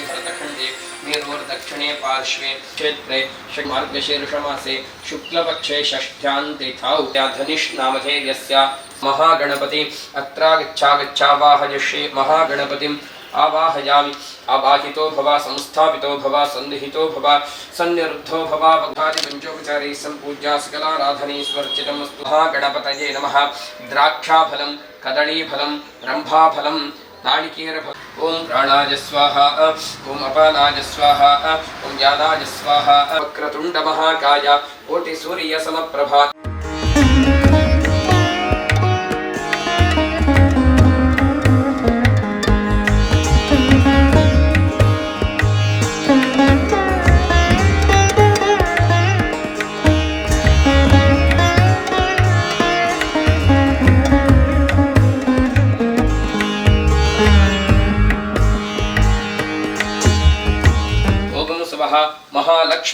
भारतवर्षे भरतखण्डे मेरोर्दक्षिणे पार्श्वे क्षेत्रे षड्मार्गशीर्षमासे शुक्लपक्षे षष्ठ्यान्तिथौ या धनिष् नामधेयस्य महागणपति अत्रागच्छागच्छावाहयष्ये महागणपतिम् आवाहयामि आवाहितो भव संस्थापितो भव सन्निहितो भव सन्निरुद्धो भव पञ्चोपचारैः सम्पूज्या सकलाराधनेष्वर्चितमस्तु महागणपतये नमः द्राक्षाफलं कदळीफलं रम्भाफलं नारिकेरफलम् ॐ प्राणाय स्वाहा ॐ अपानाय स्वाहा ॐ ज्ञानाय स्वाहा वक्रतुण्डमहाकाय कोटिसूर्यसमप्रभा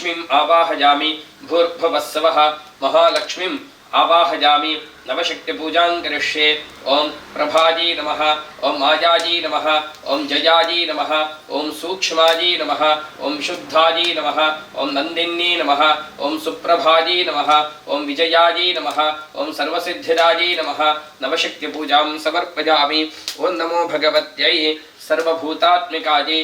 महालक्ष्मीम् आवाहयामि भूर्भुवः स्वः महालक्ष्मीम् आवाहयामि नवशक्तिपूजां करिष्ये ॐ प्रभाजी नमः ॐ मायाजी नमः ॐ जयाजी नमः ॐ सूक्ष्माजी नमः ॐ शुद्धाजी नमः ॐ नन्दिन्नी नमः ॐ सुप्रभाजी नमः ॐ विजयाजी नमः ॐ सर्वसिद्धिराजी नमः नवशक्तिपूजां समर्पयामि ॐ नमो भगवत्यै सर्वभूतात्मिकाजी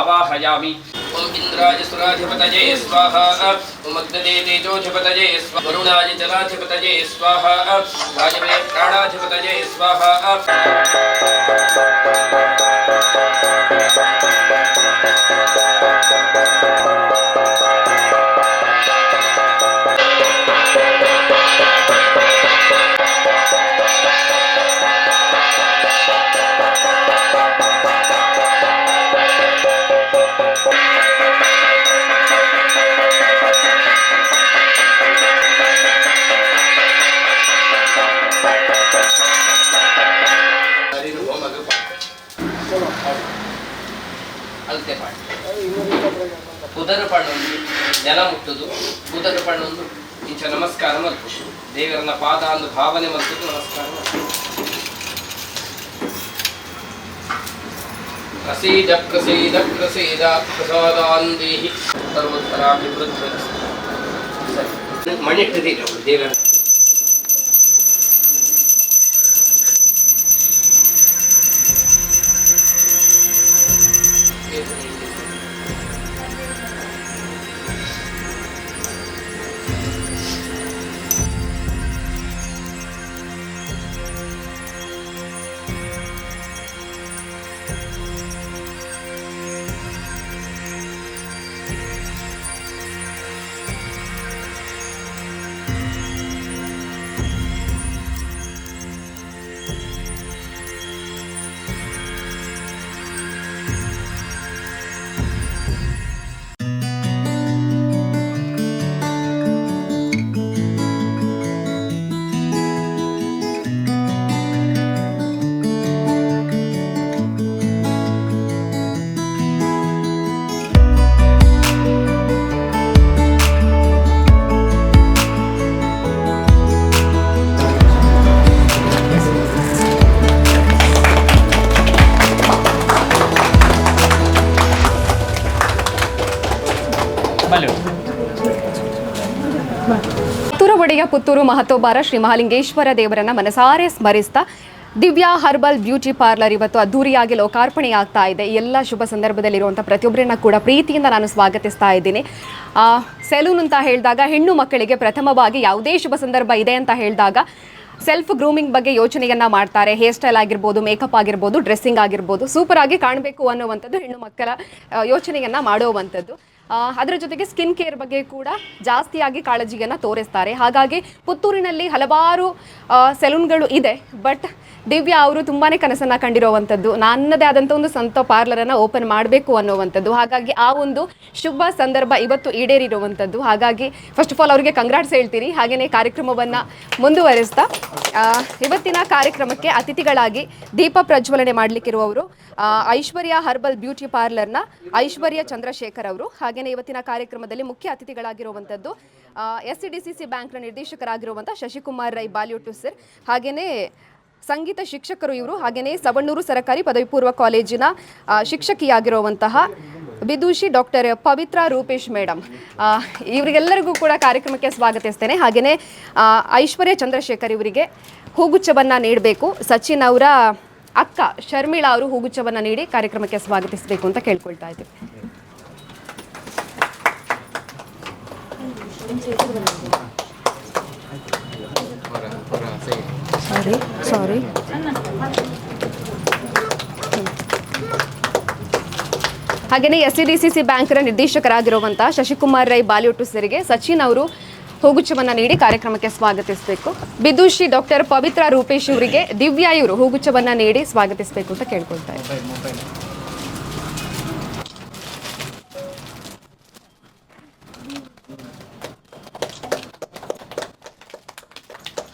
आवाहयामि ॐ इन्द्राय सुराधिपतये स्वाहा ॐ अग्नदे तेजोधिपतये स्वाहा वरुणाय जलाधिपतये स्वाहा वायवे प्राणाधिपतये स्वाहा ಪಣ್ಣೊಂದು ಇಂಚ ನಮಸ್ಕಾರ ಮಲ್ಪು ದೇವರನ್ನ ಪಾದ ಅಂದು ಭಾವನೆ ಮಲ್ಪುದು ನಮಸ್ಕಾರ ಪ್ರಸೀದ ಪ್ರಸೀದ ಪ್ರಸೀದ, ಪ್ರಸಾದಾಂದೇಹಿ. ಸರ್ವೋತ್ತರಾಭಿವೃದ್ಧಿ. ಸರಿ. ಮಣಿಟ್ಟಿದ್ದೀರಿ ಅವರು ದೇವರ ಪುತ್ತೂರು ಮಹತೋಬಾರ ಶ್ರೀ ಮಹಾಲಿಂಗೇಶ್ವರ ದೇವರನ್ನ ಮನಸಾರೆ ಸ್ಮರಿಸ್ತಾ ದಿವ್ಯಾ ಹರ್ಬಲ್ ಬ್ಯೂಟಿ ಪಾರ್ಲರ್ ಇವತ್ತು ಅದ್ದೂರಿಯಾಗಿ ಲೋಕಾರ್ಪಣೆ ಆಗ್ತಾ ಇದೆ ಎಲ್ಲ ಶುಭ ಸಂದರ್ಭದಲ್ಲಿರುವಂಥ ಪ್ರತಿಯೊಬ್ಬರನ್ನ ಕೂಡ ಪ್ರೀತಿಯಿಂದ ನಾನು ಸ್ವಾಗತಿಸ್ತಾ ಇದ್ದೀನಿ. ಸೆಲೂನ್ ಅಂತ ಹೇಳಿದಾಗ ಹೆಣ್ಣು ಮಕ್ಕಳಿಗೆ ಪ್ರಥಮವಾಗಿ ಯಾವುದೇ ಶುಭ ಸಂದರ್ಭ ಇದೆ ಅಂತ ಹೇಳಿದಾಗ ಸೆಲ್ಫ್ ಗ್ರೂಮಿಂಗ್ ಬಗ್ಗೆ ಯೋಚನೆಯನ್ನ ಮಾಡ್ತಾರೆ. ಹೇರ್ ಸ್ಟೈಲ್ ಆಗಿರ್ಬೋದು, ಮೇಕಪ್ ಆಗಿರ್ಬೋದು, ಡ್ರೆಸ್ಸಿಂಗ್ ಆಗಿರ್ಬೋದು, ಸೂಪರ್ ಆಗಿ ಕಾಣಬೇಕು ಅನ್ನುವಂಥದ್ದು ಹೆಣ್ಣು ಮಕ್ಕಳ ಯೋಚನೆಯನ್ನು ಮಾಡುವಂಥದ್ದು. ಅದರ ಜೊತೆಗೆ ಸ್ಕಿನ್ ಕೇರ್ ಬಗ್ಗೆ ಕೂಡ ಜಾಸ್ತಿಯಾಗಿ ಕಾಳಜಿಯನ್ನು ತೋರಿಸ್ತಾರೆ. ಹಾಗಾಗಿ ಪುತ್ತೂರಿನಲ್ಲಿ ಹಲವಾರು ಸೆಲೂನ್ಗಳು ಇದೆ ಬಟ್ ದಿವ್ಯಾ ಅವರು ತುಂಬಾ ಕನಸನ್ನ ಕಂಡಿರುವಂಥದ್ದು. ನನ್ನದೇ ಆದಂಥ ಒಂದು ಸ್ವಂತ ಅನ್ನ ಓಪನ್ ಮಾಡಬೇಕು ಅನ್ನುವಂಥದ್ದು. ಹಾಗಾಗಿ ಆ ಒಂದು ಶುಭ ಸಂದರ್ಭ ಇವತ್ತು ಈಡೇರಿರುವಂಥದ್ದು. ಹಾಗಾಗಿ ಫಸ್ಟ್ ಆಫ್ ಆಲ್ ಅವರಿಗೆ ಕಂಗ್ರಾಟ್ಸ್ ಹೇಳ್ತೀರಿ. ಹಾಗೆಯೇ ಕಾರ್ಯಕ್ರಮವನ್ನ ಮುಂದುವರಿಸ್ತಾ ಇವತ್ತಿನ ಕಾರ್ಯಕ್ರಮಕ್ಕೆ ಅತಿಥಿಗಳಾಗಿ ದೀಪ ಪ್ರಜ್ವಲನೆ ಮಾಡಲಿಕ್ಕಿರುವವರು ಐಶ್ವರ್ಯ ಹರ್ಬಲ್ ಬ್ಯೂಟಿ ಪಾರ್ಲರ್ನ ಐಶ್ವರ್ಯ ಚಂದ್ರಶೇಖರ್ ಅವರು. ಹಾಗೆಯೇ ಇವತ್ತಿನ ಕಾರ್ಯಕ್ರಮದಲ್ಲಿ ಮುಖ್ಯ ಅತಿಥಿಗಳಾಗಿರುವಂಥದ್ದು S C D C C ಬ್ಯಾಂಕ್ನ ನಿರ್ದೇಶಕರಾಗಿರುವಂಥ ಶಶಿಕುಮಾರ್ ರೈ, ಬಾಲಿವುಡ್ ಸರ್. ಹಾಗೆಯೇ ಸಂಗೀತ ಶಿಕ್ಷಕರು ಇವರು ಹಾಗೆಯೇ ಸವಣ್ಣೂರು ಸರಕಾರಿ ಪದವಿ ಪೂರ್ವ ಕಾಲೇಜಿನ ಶಿಕ್ಷಕಿಯಾಗಿರುವಂತಹ ವಿದೂಷಿ ಡಾಕ್ಟರ್ ಪವಿತ್ರ ರೂಪೇಶ್ ಮೇಡಮ್ ಇವರಿಗೆಲ್ಲರಿಗೂ ಕೂಡ ಕಾರ್ಯಕ್ರಮಕ್ಕೆ ಸ್ವಾಗತಿಸ್ತೇನೆ. ಹಾಗೆಯೇ ಐಶ್ವರ್ಯ ಚಂದ್ರಶೇಖರ್ ಇವರಿಗೆ ಹೂಗುಚ್ಛವನ್ನು ನೀಡಬೇಕು. ಸಚಿನ್ ಅವರ ಅಕ್ಕ ಶರ್ಮಿಳಾ ಅವರು ಹೂಗುಚ್ಛವನ್ನು ನೀಡಿ ಕಾರ್ಯಕ್ರಮಕ್ಕೆ ಸ್ವಾಗತಿಸಬೇಕು ಅಂತ ಕೇಳ್ಕೊಳ್ತಾ ಇದ್ದೀವಿ. ಸಾರಿ ಸಾರಿ ಹಾಗೆಯೇ S C D C C ಬ್ಯಾಂಕ್ನ ನಿರ್ದೇಶಕರಾಗಿರುವಂತಹ ಶಶಿಕುಮಾರ್ ರೈ ಬಾಲಿವುಡ್ ಸೇರಿಗೆ ಸಚಿನ್ ಅವರು ಹೂಗುಚ್ಛವನ್ನು ನೀಡಿ ಕಾರ್ಯಕ್ರಮಕ್ಕೆ ಸ್ವಾಗತಿಸಬೇಕು. ಬಿದುಷಿ ಡಾಕ್ಟರ್ ಪವಿತ್ರ ರೂಪೇಶ್ ಅವರಿಗೆ ದಿವ್ಯಾ ಇವರು ಹೂಗುಚ್ಛವನ್ನು ನೀಡಿ ಸ್ವಾಗತಿಸಬೇಕು ಅಂತ ಕೇಳ್ಕೊಳ್ತಾ ಇದ್ದಾರೆ.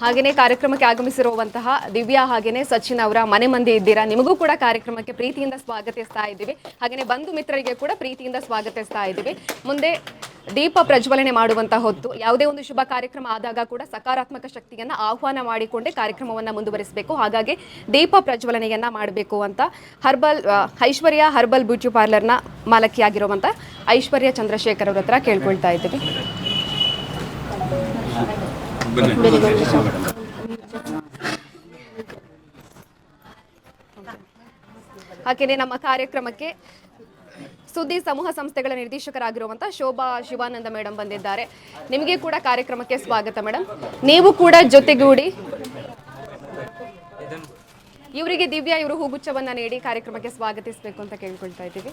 ಹಾಗೆಯೇ ಕಾರ್ಯಕ್ರಮಕ್ಕೆ ಆಗಮಿಸಿರುವಂತಹ ದಿವ್ಯಾ ಹಾಗೆಯೇ ಸಚಿನ್ ಅವರ ಮನೆ ಮಂದಿ ಇದ್ದೀರಾ? ನಿಮಗೂ ಕೂಡ ಕಾರ್ಯಕ್ರಮಕ್ಕೆ ಪ್ರೀತಿಯಿಂದ ಸ್ವಾಗತಿಸ್ತಾ ಇದ್ದೀವಿ. ಹಾಗೆಯೇ ಬಂಧು ಮಿತ್ರರಿಗೆ ಕೂಡ ಪ್ರೀತಿಯಿಂದ ಸ್ವಾಗತಿಸ್ತಾ ಇದ್ದೀವಿ. ಮುಂದೆ ದೀಪ ಪ್ರಜ್ವಲನೆ ಮಾಡುವಂತಹ ಹೊತ್ತು, ಯಾವುದೇ ಒಂದು ಶುಭ ಕಾರ್ಯಕ್ರಮ ಆದಾಗ ಕೂಡ ಸಕಾರಾತ್ಮಕ ಶಕ್ತಿಯನ್ನ ಆಹ್ವಾನ ಮಾಡಿಕೊಂಡೇ ಕಾರ್ಯಕ್ರಮವನ್ನ ಮುಂದುವರಿಸಬೇಕು. ಹಾಗಾಗಿ ದೀಪ ಪ್ರಜ್ವಲನೆಯನ್ನ ಮಾಡಬೇಕು ಅಂತ ಹರ್ಬಲ್ ಐಶ್ವರ್ಯ ಹರ್ಬಲ್ ಬ್ಯೂಟಿ ಪಾರ್ಲರ್ನ ಮಾಲಕಿಯಾಗಿರುವಂಥ ಐಶ್ವರ್ಯ ಚಂದ್ರಶೇಖರ್ ಅವ್ರ ಹತ್ರ ಕೇಳ್ಕೊಳ್ತಾ ಇದ್ದೀವಿ. ಹಾಗೆಯೇ ನಮ್ಮ ಕಾರ್ಯಕ್ರಮಕ್ಕೆ ಸುದ್ದಿ ಸಮೂಹ ಸಂಸ್ಥೆಗಳ ನಿರ್ದೇಶಕರಾಗಿರುವಂತಹ ಶೋಭಾ ಶಿವಾನಂದ ಮೇಡಮ್ ಬಂದಿದ್ದಾರೆ. ನಿಮಗೆ ಕೂಡ ಕಾರ್ಯಕ್ರಮಕ್ಕೆ ಸ್ವಾಗತ ಮೇಡಮ್ ನೀವು ಕೂಡ ಜೊತೆಗೂಡಿ ಇವರಿಗೆ ದಿವ್ಯಾ ಇವರು ಹೂಗುಚ್ಛವನ್ನ ನೀಡಿ ಕಾರ್ಯಕ್ರಮಕ್ಕೆ ಸ್ವಾಗತಿಸಬೇಕು ಅಂತ ಕೇಳ್ಕೊಳ್ತಾ ಇದ್ದೀವಿ.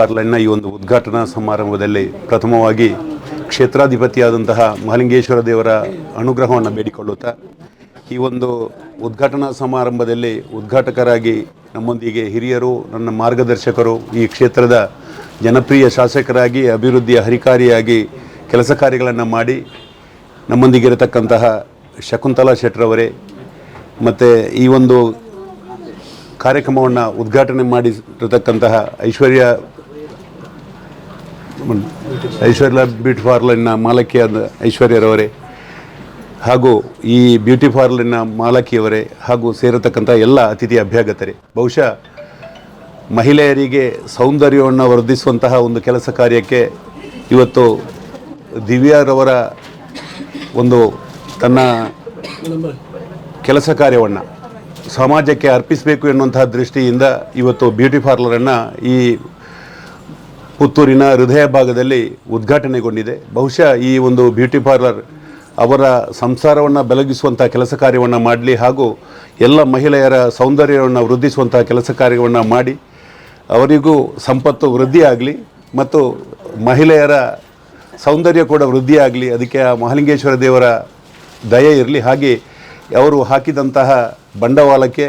ಫಾರ್ಲೈನ್ನ ಈ ಒಂದು ಉದ್ಘಾಟನಾ ಸಮಾರಂಭದಲ್ಲಿ ಪ್ರಥಮವಾಗಿ ಕ್ಷೇತ್ರಾಧಿಪತಿಯಾದಂತಹ ಮಹಲಿಂಗೇಶ್ವರ ದೇವರ ಅನುಗ್ರಹವನ್ನು ಬೇಡಿಕೊಳ್ಳುತ್ತಾ ಈ ಒಂದು ಉದ್ಘಾಟನಾ ಸಮಾರಂಭದಲ್ಲಿ ಉದ್ಘಾಟಕರಾಗಿ ನಮ್ಮೊಂದಿಗೆ ಹಿರಿಯರು, ನನ್ನ ಮಾರ್ಗದರ್ಶಕರು, ಈ ಕ್ಷೇತ್ರದ ಜನಪ್ರಿಯ ಶಾಸಕರಾಗಿ, ಅಭಿವೃದ್ಧಿಯ ಹರಿಕಾರಿಯಾಗಿ ಕೆಲಸ ಕಾರ್ಯಗಳನ್ನು ಮಾಡಿ ನಮ್ಮೊಂದಿಗಿರತಕ್ಕಂತಹ ಶಕುಂತಲಾ ಶೆಟ್ರವರೇ ಮತ್ತು ಈ ಒಂದು ಕಾರ್ಯಕ್ರಮವನ್ನು ಉದ್ಘಾಟನೆ ಮಾಡಿರತಕ್ಕಂತಹ ಐಶ್ವರ್ಯ ಐಶ್ವರ್ಯ ಬ್ಯೂಟಿ ಪಾರ್ಲರ್ನ ಮಾಲಕಿಯಾದ ಐಶ್ವರ್ಯರವರೇ ಹಾಗೂ ಈ ಬ್ಯೂಟಿ ಪಾರ್ಲರ್ನ ಮಾಲಕಿಯವರೇ, ಹಾಗೂ ಸೇರತಕ್ಕಂಥ ಎಲ್ಲ ಅತಿಥಿ ಅಭ್ಯಾಗತರೇ. ಬಹುಶಃ ಮಹಿಳೆಯರಿಗೆ ಸೌಂದರ್ಯವನ್ನು ವರ್ಧಿಸುವಂತಹ ಒಂದು ಕೆಲಸ ಕಾರ್ಯಕ್ಕೆ ಇವತ್ತು ದಿವ್ಯಾರವರ ಒಂದು ತನ್ನ ಕೆಲಸ ಕಾರ್ಯವನ್ನು ಸಮಾಜಕ್ಕೆ ಅರ್ಪಿಸಬೇಕು ಎನ್ನುವಂತಹ ದೃಷ್ಟಿಯಿಂದ ಇವತ್ತು ಬ್ಯೂಟಿ ಪಾರ್ಲರನ್ನು ಈ ಪುತ್ತೂರಿನ ಹೃದಯ ಭಾಗದಲ್ಲಿ ಉದ್ಘಾಟನೆಗೊಂಡಿದೆ. ಬಹುಶಃ ಈ ಒಂದು ಬ್ಯೂಟಿ ಪಾರ್ಲರ್ ಅವರ ಸಂಸಾರವನ್ನು ಬೆಳಗಿಸುವಂಥ ಕೆಲಸ ಕಾರ್ಯವನ್ನು ಮಾಡಲಿ ಹಾಗೂ ಎಲ್ಲ ಮಹಿಳೆಯರ ಸೌಂದರ್ಯವನ್ನು ವೃದ್ಧಿಸುವಂಥ ಕೆಲಸ ಕಾರ್ಯವನ್ನು ಮಾಡಿ ಅವರಿಗೂ ಸಂಪತ್ತು ವೃದ್ಧಿಯಾಗಲಿ ಮತ್ತು ಮಹಿಳೆಯರ ಸೌಂದರ್ಯ ಕೂಡ ವೃದ್ಧಿಯಾಗಲಿ ಅದಕ್ಕೆ ಆ ಮಹಾಲಿಂಗೇಶ್ವರ ದೇವರ ದಯೆ ಇರಲಿ. ಹಾಗೆ ಅವರು ಹಾಕಿದಂತಹ ಬಂಡವಾಳಕ್ಕೆ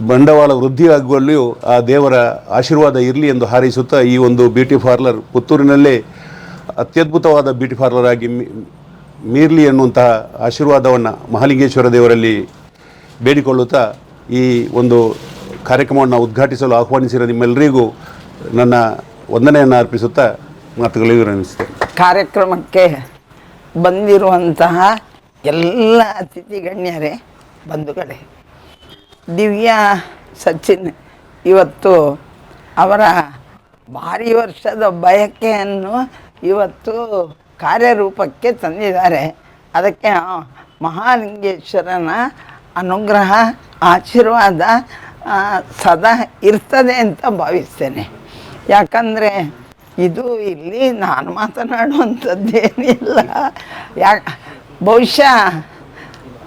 ಬಂಡವಾಳ ವೃದ್ಧಿಯಾಗುವಲ್ಲಿಯೂ ಆ ದೇವರ ಆಶೀರ್ವಾದ ಇರಲಿ ಎಂದು ಹಾರೈಸುತ್ತಾ ಈ ಒಂದು ಬ್ಯೂಟಿ ಪಾರ್ಲರ್ ಪುತ್ತೂರಿನಲ್ಲೇ ಅತ್ಯದ್ಭುತವಾದ ಬ್ಯೂಟಿ ಪಾರ್ಲರ್ ಆಗಿ ಮೀರಲಿ ಅನ್ನುವಂತಹ ಆಶೀರ್ವಾದವನ್ನು ಮಹಾಲಿಂಗೇಶ್ವರ ದೇವರಲ್ಲಿ ಬೇಡಿಕೊಳ್ಳುತ್ತಾ ಈ ಒಂದು ಕಾರ್ಯಕ್ರಮವನ್ನು ಉದ್ಘಾಟಿಸಲು ಆಹ್ವಾನಿಸಿರೋ ನಿಮ್ಮೆಲ್ಲರಿಗೂ ನನ್ನ ವಂದನೆಯನ್ನು ಅರ್ಪಿಸುತ್ತಾ ಮಾತುಗಳಿಗೆ ವಿರಮಿಸ್ತೇನೆ ಕಾರ್ಯಕ್ರಮಕ್ಕೆ ಬಂದಿರುವಂತಹ ಎಲ್ಲ ಅತಿಥಿ ಗಣ್ಯರೇ, ಬಂಧುಗಳೇ ದಿವ್ಯಾ ಸಚಿನ್ ಇವತ್ತು ಅವರ ಭಾರಿ ವರ್ಷದ ಬಯಕೆಯನ್ನು ಇವತ್ತು ಕಾರ್ಯರೂಪಕ್ಕೆ ತಂದಿದ್ದಾರೆ. ಅದಕ್ಕೆ ಮಹಾಲಿಂಗೇಶ್ವರನ ಅನುಗ್ರಹ, ಆಶೀರ್ವಾದ ಸದಾ ಇರ್ತದೆ ಅಂತ ಭಾವಿಸ್ತೇನೆ. ಯಾಕಂದರೆ ಇದು ಇಲ್ಲಿ ನಾನು ಮಾತನಾಡುವಂಥದ್ದೇನಿಲ್ಲ. ಯಾ ಬಹುಶಃ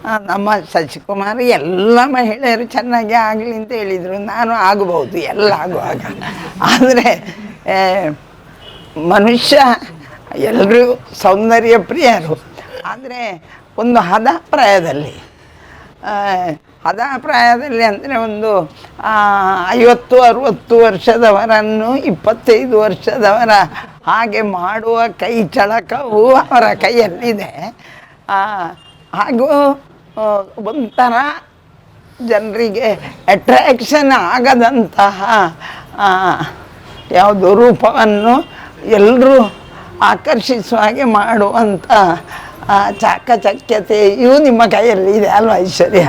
ನಮ್ಮ ಶಶಿಕುಮಾರ್ ಎಲ್ಲ ಮಹಿಳೆಯರು ಚೆನ್ನಾಗಿ ಆಗಲಿ ಅಂತ ಹೇಳಿದರು. ನಾನು ಆಗಬಹುದು ಎಲ್ಲ ಆಗುವಾಗ. ಆದರೆ ಮನುಷ್ಯ ಎಲ್ಲರೂ ಸೌಂದರ್ಯ ಪ್ರಿಯರು. ಆದರೆ, ಒಂದು ಹದ ಪ್ರಾಯದಲ್ಲಿ ಹದ ಪ್ರಾಯದಲ್ಲಿ ಅಂದರೆ ಒಂದು ಐವತ್ತು, ಅರುವತ್ತು ವರ್ಷದವರನ್ನು, ಇಪ್ಪತ್ತೈದು ವರ್ಷದವರ ಹಾಗೆ ಮಾಡುವ ಕೈ ಚಳಕವು ಅವರ ಕೈಯಲ್ಲಿದೆ. ಹಾಗೂ ಒಂಥರ ಜನರಿಗೆ ಅಟ್ರಾಕ್ಷನ್ ಆಗದಂತಹ ಯಾವುದು ರೂಪವನ್ನು ಎಲ್ಲರೂ ಆಕರ್ಷಿಸುವ ಹಾಗೆ ಮಾಡುವಂಥ ಚಾಕಚಕ್ಯತೆಯೂ ನಿಮ್ಮ ಕೈಯಲ್ಲಿ ಇದೆ ಅಲ್ವಾ ಐಶ್ವರ್ಯ?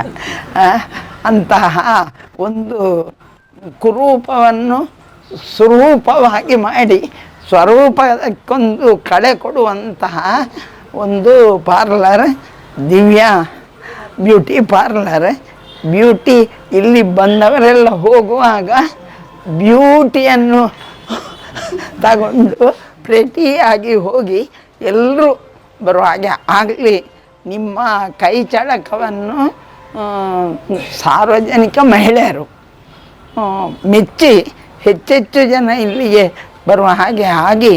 ಅಂತಹ ಒಂದು ಕುರೂಪವನ್ನು ಸ್ವರೂಪವಾಗಿ ಮಾಡಿ ಸ್ವರೂಪಕ್ಕೊಂದು ಕಳೆ ಕೊಡುವಂತಹ ಒಂದು parlour Divya, beauty parlour, beauty ಇಲ್ಲಿ ಬಂದವರೆಲ್ಲ ಹೋಗುವಾಗ ಬ್ಯೂಟಿಯನ್ನು ತಗೊಂಡು ಪ್ರತಿಯಾಗಿ ಹೋಗಿ ಎಲ್ಲರೂ ಬರುವ ಹಾಗೆ ಆಗಲಿ, ನಿಮ್ಮ ಕೈ ಚಳಕವನ್ನು ಸಾರ್ವಜನಿಕ ಮಹಿಳೆಯರು ಮೆಚ್ಚಿ ಹೆಚ್ಚೆಚ್ಚು ಜನ ಇಲ್ಲಿಗೆ ಬರುವ ಹಾಗೆ ಆಗಿ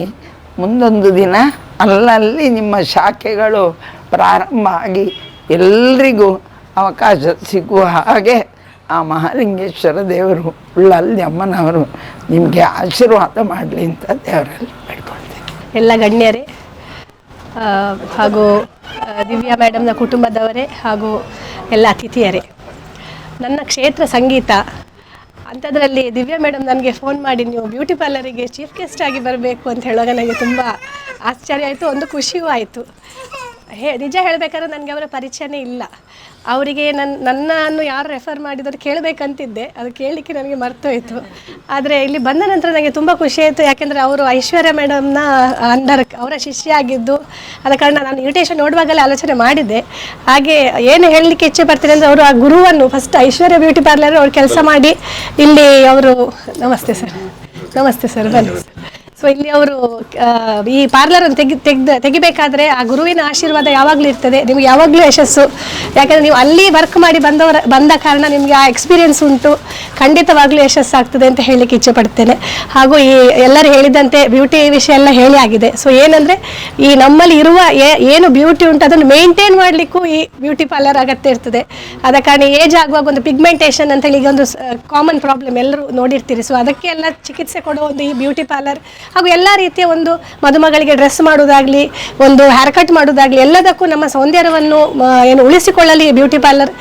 ಮುಂದೊಂದು ದಿನ ಅಲ್ಲಲ್ಲಿ ನಿಮ್ಮ ಶಾಖೆಗಳು ಪ್ರಾರಂಭ ಆಗಿ ಎಲ್ರಿಗೂ ಅವಕಾಶ ಸಿಗುವ ಹಾಗೆ ಆ ಮಹಾಲಿಂಗೇಶ್ವರ ದೇವರು ಅಮ್ಮನವರು ನಿಮಗೆ ಆಶೀರ್ವಾದ ಮಾಡಲಿ ಅಂತ ದೇವರಲ್ಲಿ ಬೇಡ್ಕೊಳ್ತೇನೆ. ಎಲ್ಲ ಗಣ್ಯರೇ ಹಾಗೂ ದಿವ್ಯಾ ಮೇಡಮ್ನ ಕುಟುಂಬದವರೇ ಹಾಗೂ ಎಲ್ಲ ಅತಿಥಿಯರೇ, ನನ್ನ ಕ್ಷೇತ್ರ ಸಂಗೀತ, ಅಂಥದ್ರಲ್ಲಿ ದಿವ್ಯಾ ಮೇಡಮ್ ನನಗೆ ಫೋನ್ ಮಾಡಿ ನೀವು ಬ್ಯೂಟಿ ಪಾರ್ಲರಿಗೆ ಚೀಫ್ ಗೆಸ್ಟ್ ಆಗಿ ಬರಬೇಕು ಅಂತ ಹೇಳುವಾಗ ನನಗೆ ತುಂಬ ಆಶ್ಚರ್ಯ ಆಯಿತು, ಒಂದು ಖುಷಿಯೂ ಆಯಿತು. ಹೇ ನಿಜ ಹೇಳಬೇಕಾದ್ರೆ ನನಗೆ ಅವರ ಪರಿಚಯನೇ ಇಲ್ಲ. ಅವರಿಗೆ ನನ್ನ ನನ್ನನ್ನು ಯಾರು ರೆಫರ್ ಮಾಡಿದ್ರು ಕೇಳಬೇಕಂತಿದ್ದೆ. ಅದು ಕೇಳಲಿಕ್ಕೆ ನನಗೆ ಮರ್ತೋಯ್ತು. ಆದರೆ ಇಲ್ಲಿ ಬಂದ ನಂತರ ನನಗೆ ತುಂಬ ಖುಷಿ ಆಯಿತು. ಯಾಕೆಂದರೆ ಅವರು ಐಶ್ವರ್ಯ ಮೇಡಮ್ನ ಅಂಡರ್ ಅವರ ಶಿಷ್ಯ ಆಗಿದ್ದು ಆದ ಕಾರಣ ನಾನು ಇನ್ವಿಟೇಷನ್ ನೋಡುವಾಗಲೇ ಆಲೋಚನೆ ಮಾಡಿದ್ದೆ. ಹಾಗೆ ಏನು ಹೇಳಲಿಕ್ಕೆ ಇಚ್ಛೆ ಪಡ್ತೀನಿ ಅಂದರೆ ಅವರು ಆ ಗುರುವನ್ನು ಫಸ್ಟ್ ಐಶ್ವರ್ಯ ಬ್ಯೂಟಿ ಪಾರ್ಲರ್ ಅವ್ರು ಕೆಲಸ ಮಾಡಿ ಇಲ್ಲಿ ಅವರು ನಮಸ್ತೆ ಸರ್. ನಮಸ್ತೆ ಸರ್ ಬನ್ನಿ. ಸರ್ ಸೊ ಇಲ್ಲಿ ಅವರು ಈ ಪಾರ್ಲರ್ ತೆಗಿ ತೆಗ್ದ ತೆಗಿಬೇಕಾದ್ರೆ ಆ ಗುರುವಿನ ಆಶೀರ್ವಾದ ಯಾವಾಗಲೂ ಇರ್ತದೆ. ನಿಮ್ಗೆ ಯಾವಾಗಲೂ ಯಶಸ್ಸು. ಯಾಕಂದರೆ ನೀವು ಅಲ್ಲಿ ವರ್ಕ್ ಮಾಡಿ ಬಂದವರ, ಬಂದ ಕಾರಣ ನಿಮಗೆ ಆ ಎಕ್ಸ್ಪೀರಿಯನ್ಸ್ ಉಂಟು. ಖಂಡಿತವಾಗ್ಲೂ ಯಶಸ್ಸು ಆಗ್ತದೆ ಅಂತ ಹೇಳಲಿಕ್ಕೆ ಇಚ್ಛೆ ಪಡ್ತೇನೆ. ಹಾಗೂ ಈ ಎಲ್ಲರೂ ಹೇಳಿದಂತೆ ಬ್ಯೂಟಿ ವಿಷಯ ಎಲ್ಲ ಹೇಳಿ ಆಗಿದೆ. ಸೊ ಏನಂದರೆ ಈ ನಮ್ಮಲ್ಲಿ ಇರುವ ಏನು ಬ್ಯೂಟಿ ಉಂಟು ಅದನ್ನು ಮೇಂಟೈನ್ ಮಾಡಲಿಕ್ಕೂ ಈ ಬ್ಯೂಟಿ ಪಾರ್ಲರ್ ಅಗತ್ಯ ಇರ್ತದೆ. ಆದ ಕಾರಣ ಏಜ್ ಆಗುವಾಗ ಒಂದು ಪಿಗ್ಮೆಂಟೇಷನ್ ಅಂತೇಳಿ ಈಗ ಒಂದು ಕಾಮನ್ ಪ್ರಾಬ್ಲಮ್ ಎಲ್ಲರೂ ನೋಡಿರ್ತೀರಿ. ಸೊ ಅದಕ್ಕೆ ಎಲ್ಲ ಚಿಕಿತ್ಸೆ ಕೊಡೋ ಒಂದು ಈ ಬ್ಯೂಟಿ ಪಾರ್ಲರ್ ಹಾಗೂ ಎಲ್ಲ ರೀತಿಯ ಒಂದು ಮದುಮಗಳಿಗೆ ಡ್ರೆಸ್ ಮಾಡೋದಾಗಲಿ ಒಂದು ಹೇರ್ ಕಟ್ ಮಾಡೋದಾಗಲಿ ಎಲ್ಲದಕ್ಕೂ ನಮ್ಮ ಸೌಂದರ್ಯವನ್ನು ಏನು ಉಳಿಸಿಕೊಳ್ಳಲಿ ಬ್ಯೂಟಿ ಪಾರ್ಲರ್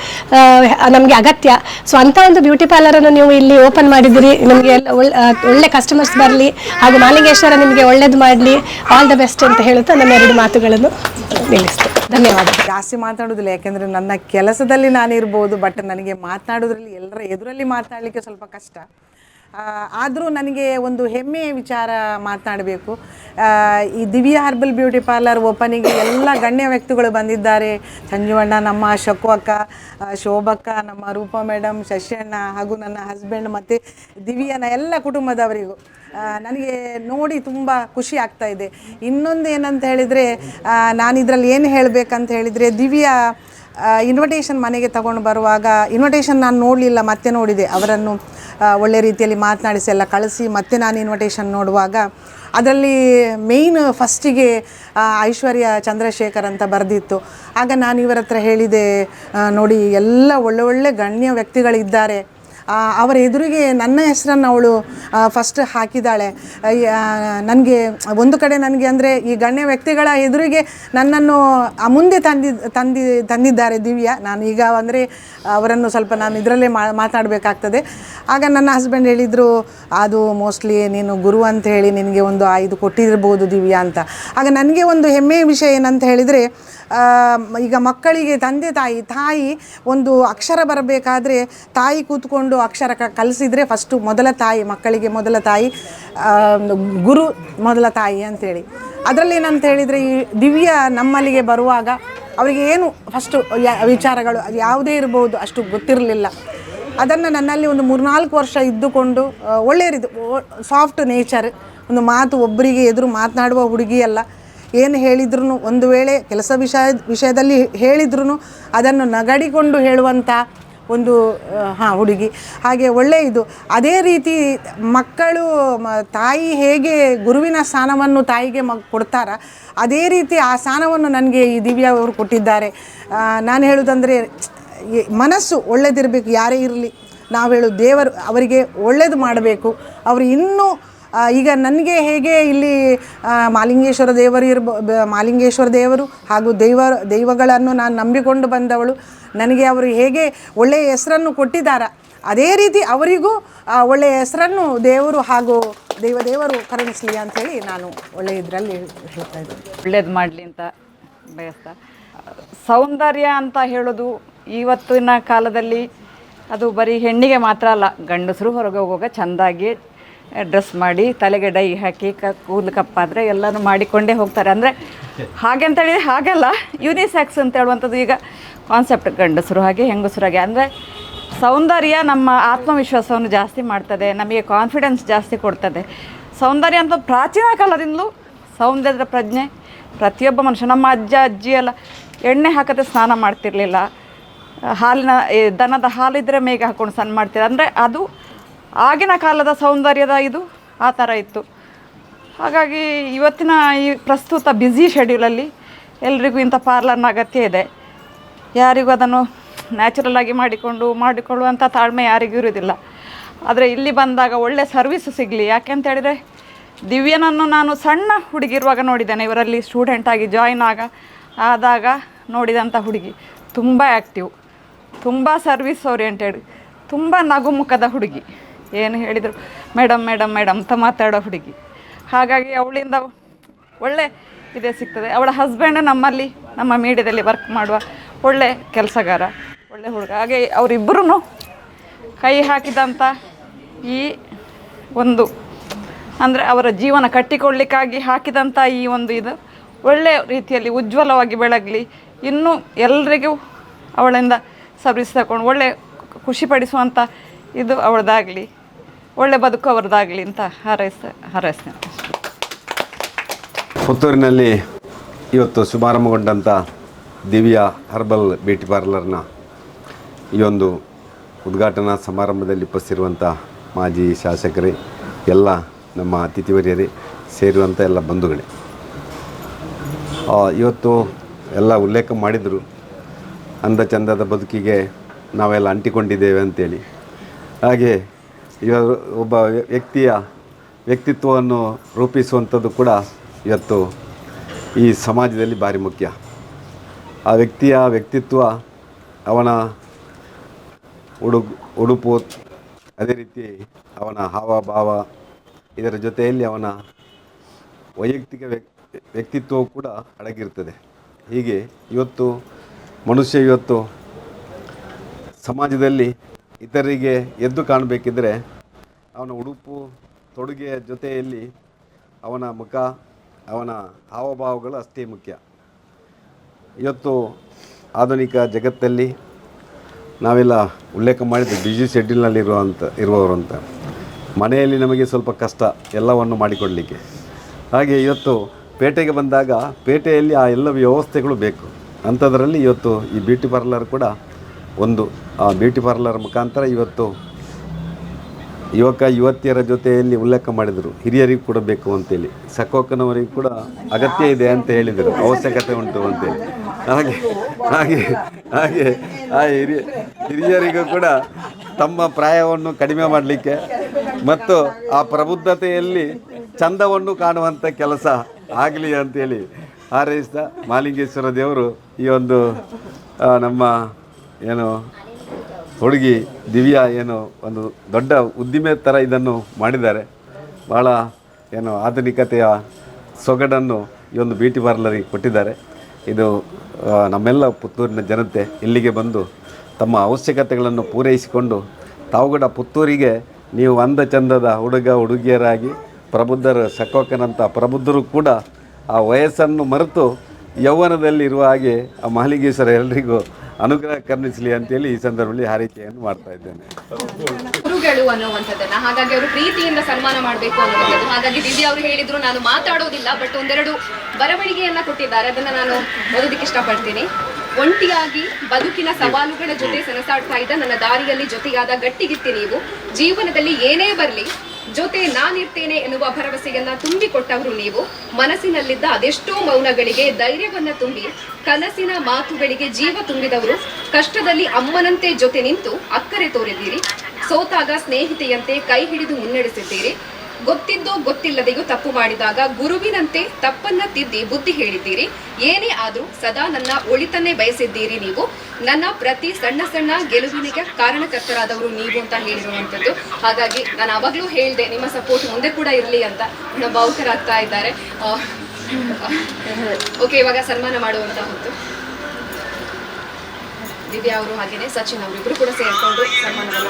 ನಮಗೆ ಅಗತ್ಯ. ಸೊ ಅಂಥ ಒಂದು ಬ್ಯೂಟಿ ಪಾರ್ಲರನ್ನು ನೀವು ಇಲ್ಲಿ ಓಪನ್ ಮಾಡಿದ್ದೀರಿ ನಿಮಗೆ ಎಲ್ಲ ಒಳ್ಳೆ ಕಸ್ಟಮರ್ಸ್ ಬರಲಿ ಹಾಗೂ ಮಾಲಿಂಗೇಶ್ವರ ನಿಮಗೆ ಒಳ್ಳೇದು ಮಾಡಲಿ. ಆಲ್ ದ ಬೆಸ್ಟ್ ಅಂತ ಹೇಳುತ್ತಾ ನನ್ನ ಎರಡು ಮಾತುಗಳನ್ನು ನಿಲ್ಲಿಸ್ತೇನೆ. ಧನ್ಯವಾದ ಜಾಸ್ತಿ ಮಾತಾಡೋದಿಲ್ಲ ಯಾಕೆಂದರೆ ನನ್ನ ಕೆಲಸದಲ್ಲಿ ನಾನಿರ್ಬೋದು ಬಟ್ ನನಗೆ ಮಾತನಾಡೋದ್ರಲ್ಲಿ ಎಲ್ಲರ ಎದುರಲ್ಲಿ ಮಾತಾಡಲಿಕ್ಕೆ ಸ್ವಲ್ಪ ಕಷ್ಟ. ಆದರೂ ನನಗೆ ಒಂದು ಹೆಮ್ಮೆಯ ವಿಚಾರ ಮಾತನಾಡಬೇಕು. ಈ ದಿವ್ಯ ಹರ್ಬಲ್ ಬ್ಯೂಟಿ ಪಾರ್ಲರ್ ಓಪನಿಗೆ ಎಲ್ಲ ಗಣ್ಯ ವ್ಯಕ್ತಿಗಳು ಬಂದಿದ್ದಾರೆ. ಸಂಜುವಣ್ಣ ನಮ್ಮ ಶಕು ಅಕ್ಕ ಶೋಭಕ್ಕ, ನಮ್ಮ ರೂಪ ಮೇಡಮ್ ಶಶಿಯಣ್ಣ ಹಾಗೂ ನನ್ನ ಹಸ್ಬೆಂಡ್ ಮತ್ತು ದಿವ್ಯನ ಎಲ್ಲ ಕುಟುಂಬದವರಿಗೂ. ನನಗೆ ನೋಡಿ ತುಂಬ ಖುಷಿ ಆಗ್ತಾ ಇದೆ. ಇನ್ನೊಂದು ಏನಂತ ಹೇಳಿದರೆ ನಾನು ಇದರಲ್ಲಿ ಏನು ಹೇಳಬೇಕಂತ ಹೇಳಿದರೆ, ದಿವ್ಯಾ ಇನ್ವಿಟೇಷನ್ ಮನೆಗೆ ತಗೊಂಡು ಬರುವಾಗ ಇನ್ವಿಟೇಷನ್ ನಾನು ನೋಡಲಿಲ್ಲ, ಮತ್ತೆ ನೋಡಿದೆ. ಅವರನ್ನು ಒಳ್ಳೆ ರೀತಿಯಲ್ಲಿ ಮಾತನಾಡಿಸಿ ಎಲ್ಲ ಕಳಿಸಿ, ಮತ್ತೆ ನಾನು ಇನ್ವಿಟೇಷನ್ ನೋಡುವಾಗ ಅದರಲ್ಲಿ ಮೇಯ್ನ್ ಫಸ್ಟಿಗೆ ಐಶ್ವರ್ಯ ಚಂದ್ರಶೇಖರ್ ಅಂತ ಬರೆದಿತ್ತು. ಆಗ ನಾನು ಇವರ ಹತ್ರ ಹೇಳಿದೆ ನೋಡಿ, ಎಲ್ಲ ಒಳ್ಳೆ ಒಳ್ಳೆ ಗಣ್ಯ ವ್ಯಕ್ತಿಗಳಿದ್ದಾರೆ. ಅವರ ಎದುರಿಗೆ ನನ್ನ ಹೆಸರನ್ನು ಅವಳು ಫಸ್ಟ್ ಹಾಕಿದ್ದಾಳೆ. ನನಗೆ ಒಂದು ಕಡೆ ನನಗೆ ಅಂದರೆ ಈ ಗಣ್ಯ ವ್ಯಕ್ತಿಗಳ ಎದುರಿಗೆ ನನ್ನನ್ನು ಮುಂದೆ ತಂದಿ ತಂದಿ, ತಂದಿದ್ದಾರೆ ದಿವ್ಯಾ. ನಾನು ಈಗ ಅಂದರೆ ಅವರನ್ನು ಸ್ವಲ್ಪ ನಾನು ಇದರಲ್ಲೇ ಮಾತಾಡಬೇಕಾಗ್ತದೆ. ಆಗ ನನ್ನ ಹಸ್ಬೆಂಡ್ ಹೇಳಿದರು, ಅದು ಮೋಸ್ಟ್ಲಿ ನೀನು ಗುರು ಅಂತ ಹೇಳಿ ನಿನಗೆ ಒಂದು ಐದು ಕೊಟ್ಟಿರ್ಬೋದು ದಿವ್ಯಾ ಅಂತ. ಆಗ ನನಗೆ ಒಂದು ಹೆಮ್ಮೆಯ ವಿಷಯ ಏನಂತ ಹೇಳಿದರೆ ಈಗ ಮಕ್ಕಳಿಗೆ ತಂದೆ ತಾಯಿ ತಾಯಿ ಒಂದು ಅಕ್ಷರ ಬರಬೇಕಾದ್ರೆ ತಾಯಿ ಕೂತ್ಕೊಂಡು ಅಕ್ಷರ ಕಲಿಸಿದ್ರೆ ಫಸ್ಟು ಮೊದಲ ತಾಯಿ, ಮಕ್ಕಳಿಗೆ ಮೊದಲ ತಾಯಿ ಒಂದು ಗುರು ಮೊದಲ ತಾಯಿ ಅಂತೇಳಿ. ಅದರಲ್ಲಿ ಏನಂತ ಹೇಳಿದರೆ ಈ ದಿವ್ಯ ನಮ್ಮಲ್ಲಿಗೆ ಬರುವಾಗ ಅವರಿಗೆ ಏನು ಫಸ್ಟು ವಿಚಾರಗಳು ಅದು ಯಾವುದೇ ಇರ್ಬೋದು ಅಷ್ಟು ಗೊತ್ತಿರಲಿಲ್ಲ. ಅದನ್ನು ನನ್ನಲ್ಲಿ ಒಂದು ಮೂರ್ನಾಲ್ಕು ವರ್ಷ ಇದ್ದುಕೊಂಡು ಒಳ್ಳೆಯದು ಸಾಫ್ಟ್ ನೇಚರ್ ಒಂದು ಮಾತು ಒಬ್ಬರಿಗೆ ಎದುರು ಮಾತನಾಡುವ ಹುಡುಗಿಯಲ್ಲ ಏನು ಹೇಳಿದ್ರು ಒಂದು ವೇಳೆ ಕೆಲಸ ವಿಷಯ, ವಿಷಯದಲ್ಲಿ ಹೇಳಿದ್ರು ಅದನ್ನು ನಗಡಿಕೊಂಡು ಹೇಳುವಂಥ ಒಂದು ಹಾಂ, ಹುಡುಗಿ. ಹಾಗೆ ಒಳ್ಳೆಯ ಇದು. ಅದೇ ರೀತಿ ಮಕ್ಕಳು ತಾಯಿ ಹೇಗೆ ಗುರುವಿನ ಸ್ಥಾನವನ್ನು ತಾಯಿಗೆ ಮ, ಕೊಡ್ತಾರ, ಅದೇ ರೀತಿ ಆ ಸ್ಥಾನವನ್ನು ನನಗೆ ಈ ದಿವ್ಯಾ ಅವರು ಕೊಟ್ಟಿದ್ದಾರೆ. ನಾನು ಹೇಳೋದಂದರೆ ಮನಸ್ಸು ಒಳ್ಳೆದಿರಬೇಕು, ಯಾರೇ ಇರಲಿ. ನಾವು ಹೇಳು ದೇವರು, ಅವರಿಗೆ ಒಳ್ಳೇದು ಮಾಡಬೇಕು. ಅವರು ಇನ್ನೂ ಈಗ ನನಗೆ ಹೇಗೆ ಇಲ್ಲಿ ಮಾಲಿಂಗೇಶ್ವರ ದೇವರು ಇರ್ಬ ಮಾಲಿಂಗೇಶ್ವರ ದೇವರು ಹಾಗೂ ದೈವ, ದೈವಗಳನ್ನು ನಾನು ನಂಬಿಕೊಂಡು ಬಂದವಳು. ನನಗೆ ಅವರು ಹೇಗೆ ಒಳ್ಳೆಯ ಹೆಸರನ್ನು ಕೊಟ್ಟಿದ್ದಾರೆ, ಅದೇ ರೀತಿ ಅವರಿಗೂ ಒಳ್ಳೆಯ ಹೆಸರನ್ನು ದೇವರು ಹಾಗೂ ದೈವ, ದೇವರು ಕರುಣಿಸಲಿ ಅಂಥೇಳಿ ನಾನು ಒಳ್ಳೆಯ ಇದರಲ್ಲಿ ಹೇಳ್ತಾ ಇದ್ದೀನಿ. ಒಳ್ಳೇದು ಮಾಡಲಿ ಅಂತ ಬಯಸ್ತಾ. ಸೌಂದರ್ಯ ಅಂತ ಹೇಳೋದು ಇವತ್ತಿನ ಕಾಲದಲ್ಲಿ ಅದು ಬರೀ ಹೆಣ್ಣಿಗೆ ಮಾತ್ರ ಅಲ್ಲ, ಗಂಡಸರು ಹೊರಗೆ ಹೋಗುವಾಗ ಚೆಂದಾಗಿ ಡ್ರೆಸ್ ಮಾಡಿ ತಲೆಗೆ ಡೈ ಹಾಕಿ ಕ ಕೂದಲು ಕಪ್ಪಾದರೆ ಎಲ್ಲರೂ ಮಾಡಿಕೊಂಡೇ ಹೋಗ್ತಾರೆ. ಅಂದರೆ ಹಾಗೆ ಅಂತೇಳಿ ಹಾಗಲ್ಲ ಯೂನಿಸೆಕ್ಸ್ ಅಂತ ಹೇಳುವಂಥದ್ದು ಈಗ ಕಾನ್ಸೆಪ್ಟ್ ಗಂಡಸರು ಹಾಗೆ ಹೆಂಗಸರು ಹಾಗೆ. ಅಂದರೆ ಸೌಂದರ್ಯ ನಮ್ಮ ಆತ್ಮವಿಶ್ವಾಸವನ್ನು ಜಾಸ್ತಿ ಮಾಡ್ತದೆ, ನಮಗೆ ಕಾನ್ಫಿಡೆನ್ಸ್ ಜಾಸ್ತಿ ಕೊಡ್ತದೆ. ಸೌಂದರ್ಯ ಅಂತ ಪ್ರಾಚೀನ ಕಾಲದಿಂದಲೂ ಸೌಂದರ್ಯದ ಪ್ರಜ್ಞೆ, ಪ್ರತಿಯೊಬ್ಬ ಮನುಷ್ಯ, ನಮ್ಮ ಅಜ್ಜ, ಅಜ್ಜಿ ಎಲ್ಲ ಎಣ್ಣೆ ಹಾಕದೆ ಸ್ನಾನ ಮಾಡ್ತಿರಲಿಲ್ಲ. ಹಾಲಿನ ದನದ ಹಾಲಿದ್ರೆ ಮೇಗೆ ಹಾಕ್ಕೊಂಡು ಸ್ನಾನ ಮಾಡ್ತಿರ ಅಂದರೆ ಅದು ಆಗಿನ ಕಾಲದ ಸೌಂದರ್ಯದ ಇದು ಆ ಥರ ಇತ್ತು. ಹಾಗಾಗಿ ಇವತ್ತಿನ ಈ ಪ್ರಸ್ತುತ ಬ್ಯುಸಿ ಶೆಡ್ಯೂಲಲ್ಲಿ ಎಲ್ರಿಗೂ ಇಂಥ ಪಾರ್ಲರ್ನ ಅಗತ್ಯ ಇದೆ. ಯಾರಿಗೂ ಅದನ್ನು ನ್ಯಾಚುರಲ್ ಆಗಿ ಮಾಡಿಕೊಂಡು, ಮಾಡಿಕೊಳ್ಳುವಂಥ ತಾಳ್ಮೆ ಯಾರಿಗೂ ಇರುವುದಿಲ್ಲ. ಆದರೆ ಇಲ್ಲಿ ಬಂದಾಗ ಒಳ್ಳೆ ಸರ್ವಿಸ್ ಸಿಗಲಿ. ಯಾಕೆಂತ ಹೇಳಿದರೆ, ದಿವ್ಯನನ್ನು ನಾನು ಸಣ್ಣ ಹುಡುಗಿರುವಾಗ ನೋಡಿದ್ದೇನೆ. ಇವರಲ್ಲಿ ಸ್ಟೂಡೆಂಟಾಗಿ ಜಾಯಿನ್ ಆಗ, ಆದಾಗ ನೋಡಿದಂಥ ಹುಡುಗಿ. ತುಂಬ ಆ್ಯಕ್ಟಿವ್ ತುಂಬ ಸರ್ವಿಸ್ ಓರಿಯೆಂಟೆಡ್ ತುಂಬ ನಗುಮುಖದ ಹುಡುಗಿ. ಏನು ಹೇಳಿದರು? ಮೇಡಮ್ ಮೇಡಮ್ ಮೇಡಮ್ ಅಂತ ಮಾತಾಡೋ ಹುಡುಗಿ. ಹಾಗಾಗಿ ಅವಳಿಂದ ಒಳ್ಳೆ ಇದೇ ಸಿಗ್ತದೆ. ಅವಳ ಹಸ್ಬೆಂಡ್ ನಮ್ಮಲ್ಲಿ, ನಮ್ಮ ಮೀಡಿಯಾದಲ್ಲಿ ವರ್ಕ್ ಮಾಡುವ ಒಳ್ಳೆ ಕೆಲಸಗಾರ, ಒಳ್ಳೆ ಹುಡುಗ. ಹಾಗೆ ಅವರಿಬ್ಬರೂ ಕೈ ಹಾಕಿದಂಥ ಈ ಒಂದು, ಅಂದರೆ ಅವರ ಜೀವನ ಕಟ್ಟಿಕೊಳ್ಳಿಕ್ಕಾಗಿ ಹಾಕಿದಂಥ ಈ ಒಂದು ಇದು ಒಳ್ಳೆಯ ರೀತಿಯಲ್ಲಿ ಉಜ್ವಲವಾಗಿ ಬೆಳಗಲಿ, ಇನ್ನೂ ಎಲ್ರಿಗೂ ಅವಳಿಂದ ಸರ್ವಿಸ್ ತಗೊಂಡು ಒಳ್ಳೆ ಖುಷಿಪಡಿಸುವಂಥ ಇದು ಅವಳದಾಗಲಿ. ಒಳ್ಳೆ ಬದುಕು ಅವರದಾಗಲಿ ಅಂತ ಹಾರೈಸ, ಹಾರೈಸ್ತೇನೆ. ಪುತ್ತೂರಿನಲ್ಲಿ ಇವತ್ತು ಶುಭಾರಂಭಗೊಂಡಂಥ ದಿವ್ಯ ಹರ್ಬಲ್ ಬ್ಯೂಟಿ ಪಾರ್ಲರ್ನ ಈ ಒಂದು ಉದ್ಘಾಟನಾ ಸಮಾರಂಭದಲ್ಲಿ ಉಪಸ್ಥಿರುವಂಥ ಮಾಜಿ ಶಾಸಕರೇ, ಎಲ್ಲ ನಮ್ಮ ಅತಿಥಿವರ್ಯರೇ ಸೇರುವಂಥ ಎಲ್ಲ ಬಂಧುಗಳೇ. ಇವತ್ತು ಎಲ್ಲ ಉಲ್ಲೇಖ ಮಾಡಿದರು ಅಂದ ಚಂದದ ಬದುಕಿಗೆ ನಾವೆಲ್ಲ ಅಂಟಿಕೊಂಡಿದ್ದೇವೆ ಅಂತೇಳಿ. ಹಾಗೆ ಇವರು ಒಬ್ಬ ವ್ಯಕ್ತಿಯ ವ್ಯಕ್ತಿತ್ವವನ್ನು ರೂಪಿಸುವಂಥದ್ದು ಕೂಡ ಇವತ್ತು ಈ ಸಮಾಜದಲ್ಲಿ ಭಾರಿ ಮುಖ್ಯ. ಆ ವ್ಯಕ್ತಿಯ ವ್ಯಕ್ತಿತ್ವ, ಅವನ ಉಡುಗು ಉಡುಪು, ಅದೇ ರೀತಿ ಅವನ ಹಾವಭಾವ, ಇದರ ಜೊತೆಯಲ್ಲಿ ಅವನ ವೈಯಕ್ತಿಕ ವ್ಯಕ್ ವ್ಯಕ್ತಿತ್ವವು ಕೂಡ ಅಡಗಿರ್ತದೆ. ಹೀಗೆ ಇವತ್ತು ಮನುಷ್ಯ ಇವತ್ತು ಸಮಾಜದಲ್ಲಿ ಇತರರಿಗೆ ಎದ್ದು ಕಾಣಬೇಕಿದ್ರೆ ಅವನ ಉಡುಪು, ತೊಡುಗೆಯ ಜೊತೆಯಲ್ಲಿ ಅವನ ಮುಖ, ಅವನ ಹಾವಭಾವಗಳು ಅಷ್ಟೇ ಮುಖ್ಯ. ಇವತ್ತು ಆಧುನಿಕ ಜಗತ್ತಲ್ಲಿ ನಾವೆಲ್ಲ ಉಲ್ಲೇಖ ಮಾಡಿದ್ದು ಬಿಜಿ ಶೆಡ್ಯೂಲ್ನಲ್ಲಿರುವಂಥ ಇರುವವರು ಅಂತ. ಮನೆಯಲ್ಲಿ ನಮಗೆ ಸ್ವಲ್ಪ ಕಷ್ಟ ಎಲ್ಲವನ್ನು ಮಾಡಿಕೊಡಲಿಕ್ಕೆ. ಹಾಗೆ ಇವತ್ತು ಪೇಟೆಗೆ ಬಂದಾಗ ಪೇಟೆಯಲ್ಲಿ ಆ ಎಲ್ಲ ವ್ಯವಸ್ಥೆಗಳು ಬೇಕು. ಅಂಥದ್ರಲ್ಲಿ ಇವತ್ತು ಈ ಬ್ಯೂಟಿ ಪಾರ್ಲರ್ ಕೂಡ ಒಂದು ಬ್ಯೂಟಿ ಪಾರ್ಲರ್ ಮುಖಾಂತರ ಇವತ್ತು ಯುವಕ, ಯುವತಿಯರ ಜೊತೆಯಲ್ಲಿ ಉಲ್ಲೇಖ ಮಾಡಿದರು. ಹಿರಿಯರಿಗೆ ಕೂಡ ಬೇಕು ಅಂತೇಳಿ. ಸಕೋಕನವರಿಗೆ ಕೂಡ ಅಗತ್ಯ ಇದೆ ಅಂತ ಹೇಳಿದರು. ಅವಶ್ಯಕತೆ ಉಂಟು ಅಂತೇಳಿ. ಹಾಗೆ ಹಾಗೆ ಹಾಗೆ, ಆ ಹಿರಿಯ ಹಿರಿಯರಿಗೂ ಕೂಡ ತಮ್ಮ ಪ್ರಾಯವನ್ನು ಕಡಿಮೆ ಮಾಡಲಿಕ್ಕೆ ಮತ್ತು ಆ ಪ್ರಬುದ್ಧತೆಯಲ್ಲಿ ಚಂದವನ್ನು ಕಾಣುವಂಥ ಕೆಲಸ ಆಗಲಿ ಅಂತೇಳಿ ಹಾರೈಸಿದ ಮಾಲಿಂಗೇಶ್ವರ ದೇವರು ಈ ಒಂದು ನಮ್ಮ ಏನು ಹುಡುಗಿ ದಿವ್ಯಾ ಏನು ಒಂದು ದೊಡ್ಡ ಉದ್ದಿಮೆ ಥರ ಇದನ್ನು ಮಾಡಿದ್ದಾರೆ. ಭಾಳ ಏನು ಆಧುನಿಕತೆಯ ಸೊಗಡನ್ನು ಈ ಒಂದು ಬ್ಯೂಟಿ ಪಾರ್ಲರಿಗೆ ಕೊಟ್ಟಿದ್ದಾರೆ. ಇದು ನಮ್ಮೆಲ್ಲ ಪುತ್ತೂರಿನ ಜನತೆ ಇಲ್ಲಿಗೆ ಬಂದು ತಮ್ಮ ಅವಶ್ಯಕತೆಗಳನ್ನು ಪೂರೈಸಿಕೊಂಡು ತಾವು ಕೂಡ ಪುತ್ತೂರಿಗೆ ನೀವು ಅಂದ ಚಂದದ ಹುಡುಗ ಹುಡುಗಿಯರಾಗಿ ಪ್ರಬುದ್ಧರ ಸಕೋಕನಂಥ ಪ್ರಬುದ್ಧರು ಕೂಡ ಆ ವಯಸ್ಸನ್ನು ಮರೆತು ಯೌವನದಲ್ಲಿರುವ ಹಾಗೆ ಆ ಮಾಲಿಗೇಶ್ವರ ಎಲ್ರಿಗೂ ಅನುಗ್ರಹ ಕರುಣಿಸಲಿ ಅಂತೇಳಿ ಈ ಸಂದರ್ಭದಲ್ಲಿ ಹಾರೈಕೆಯನ್ನು ಮಾಡ್ತಾ ಇದ್ದೇನೆ. ಗುರುಗಳು ಅನ್ನುವಂಥದ್ದನ್ನ ಹಾಗಾಗಿ ಅವರು ಪ್ರೀತಿಯಿಂದ ಸನ್ಮಾನ ಮಾಡಬೇಕು ಅನ್ನುವಂಥದ್ದು. ಹಾಗಾಗಿ ದಿವ್ಯ ಅವರು ಹೇಳಿದ್ರು, ನಾನು ಮಾತಾಡೋದಿಲ್ಲ, ಬಟ್ ಒಂದೆರಡು ಬರವಣಿಗೆಯನ್ನ ಕೊಟ್ಟಿದ್ದಾರೆ. ಅದನ್ನ ನಾನು ಓದೋದಕ್ಕೆ ಇಷ್ಟಪಡ್ತೀನಿ. ಒಂಟಿಯಾಗಿ ಬದುಕಿನ ಸವಾಲುಗಳ ಜೊತೆ ಸೆಣಸಾಡ್ತಾ ಇದ್ದ ನನ್ನ ದಾರಿಯಲ್ಲಿ ಜೊತೆಯಾದ ಗಟ್ಟಿಗಿತ್ತಿ ನೀವು. ಜೀವನದಲ್ಲಿ ಏನೇ ಬರಲಿ ಜೊತೆ ನಾನಿರ್ತೇನೆ ಎನ್ನುವ ಭರವಸೆಯನ್ನ ತುಂಬಿಕೊಟ್ಟವರು ನೀವು. ಮನಸ್ಸಿನಲ್ಲಿದ್ದ ಅದೆಷ್ಟೋ ಮೌನಗಳಿಗೆ ಧೈರ್ಯವನ್ನ ತುಂಬಿ, ಕನಸಿನ ಮಾತುಗಳಿಗೆ ಜೀವ ತುಂಬಿದವರು. ಕಷ್ಟದಲ್ಲಿ ಅಮ್ಮನಂತೆ ಜೊತೆ ನಿಂತು ಅಕ್ಕರೆ ತೋರಿದ್ದೀರಿ. ಸೋತಾಗ ಸ್ನೇಹಿತೆಯಂತೆ ಕೈ ಹಿಡಿದು ಮುನ್ನಡೆಸಿದ್ದೀರಿ. ಗೊತ್ತಿದ್ದೋ ಗೊತ್ತಿಲ್ಲದೆಯೂ ತಪ್ಪು ಮಾಡಿದಾಗ ಗುರುವಿನಂತೆ ತಪ್ಪನ್ನ ತಿದ್ದಿ ಬುದ್ಧಿ ಹೇಳಿದ್ದೀರಿ. ಏನೇ ಆದರೂ ಸದಾ ನನ್ನ ಒಳಿತನ್ನೇ ಬಯಸಿದ್ದೀರಿ ನೀವು. ನನ್ನ ಪ್ರತಿ ಸಣ್ಣ ಸಣ್ಣ ಗೆಲುವಿನಿಗೆ ಕಾರಣಕರ್ತರಾದವರು ನೀವು ಅಂತ ಹೇಳಿರುವಂಥದ್ದು. ಹಾಗಾಗಿ ನಾನು ಅವಾಗಲೂ ಹೇಳಿದೆ, ನಿಮ್ಮ ಸಪೋರ್ಟ್ ಮುಂದೆ ಕೂಡ ಇರಲಿ ಅಂತ. ನಮ್ಮ ಭಾವುಕರಾಗ್ತಾ ಇದ್ದಾರೆ. ಓಕೆ, ಇವಾಗ ಸನ್ಮಾನ ಮಾಡುವಂತ ಹೊತ್ತು. ದಿವ್ಯಾ ಅವರು ಹಾಗೇನೆ, ಸಚಿನ್ ಅವರು ಇಬ್ಬರು ಕೂಡ ಸೇರ್ಕೊಂಡು ಸನ್ಮಾನವನ್ನು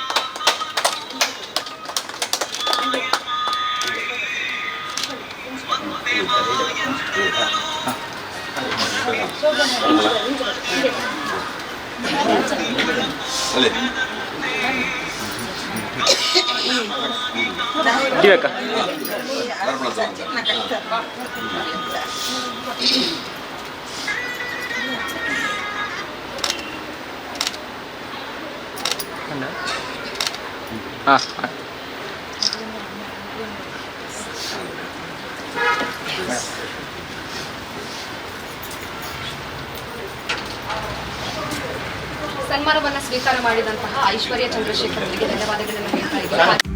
ఇటువెక్క ah Thank you. ಸನ್ಮಾನವನ್ನ ಸ್ವೀಕಾರ ಮಾಡಿದಂತಹ ಐಶ್ವರ್ಯ ಚಂದ್ರಶೇಖರ್ ಅವರಿಗೆ ಧನ್ಯವಾದಗಳನ್ನು ಹೇಳ್ತಾ ಇದ್ದೀನಿ